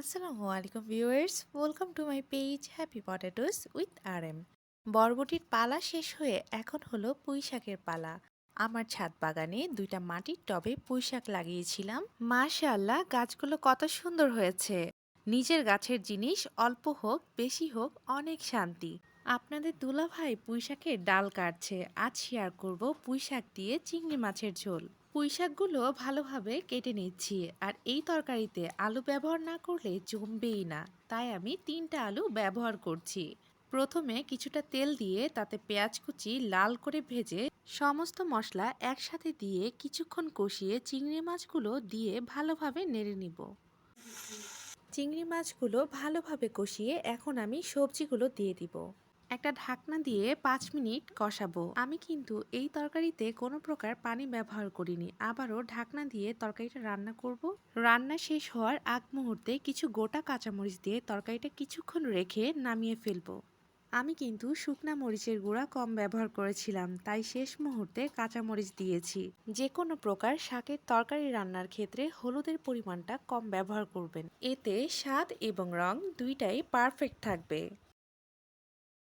আসসালামু আলাইকুম viewers welcome to my page happy potatoes with R M বরবটির পালা শেষ হয়ে এখন হলো পুঁইশাকের পালা। আমার ছাদ বাগানে দুইটা মাটির টবে পুঁইশাক লাগিয়েছিলাম। মাশাআল্লাহ, গাছগুলো কত সুন্দর হয়েছে। নিজের গাছের জিনিস অল্প হোক, বেশি হোক, অনেক শান্তি। আপনাদের দুলাভাই পুঁই শাকের ডাল কাটছে। আজ শেয়ার করব পুঁই শাক দিয়ে চিংড়ি মাছের ঝোল। পুঁই শাকগুলো ভালোভাবে কেটে নিচ্ছি আর এই তরকারিতে আলু ব্যবহার না করলে জমবেই না। তাই আমি তিনটা আলু ব্যবহার করছি। প্রথমে কিছুটা তেল দিয়ে তাতে পেঁয়াজ কুচি লাল করে ভেজে সমস্ত মশলা একসাথে দিয়ে কিছুক্ষণ কষিয়ে চিংড়ি মাছগুলো দিয়ে ভালোভাবে নেড়ে নিব। চিংড়ি মাছগুলো ভালোভাবে কষিয়ে এখন আমি সবজিগুলো দিয়ে দিব। একটা ঢাকনা দিয়ে পাঁচ মিনিট কষাবো। আমি কিন্তু এই তরকারিতে কোনো প্রকার পানি ব্যবহার করিনি। আবারও ঢাকনা দিয়ে তরকারিটা রান্না করব। রান্না শেষ হওয়ার আগ মুহূর্তে কিছু গোটা কাঁচামরিচ দিয়ে তরকারিটা কিছুক্ষণ রেখে নামিয়ে ফেলব। আমি কিন্তু শুকনা মরিচের গুঁড়া কম ব্যবহার করেছিলাম, তাই শেষ মুহূর্তে কাঁচামরিচ দিয়েছি। যে কোনো প্রকার শাকের তরকারি রান্নার ক্ষেত্রে হলুদের পরিমাণটা কম ব্যবহার করবেন। এতে স্বাদ এবং রং দুইটাই পারফেক্ট থাকবে।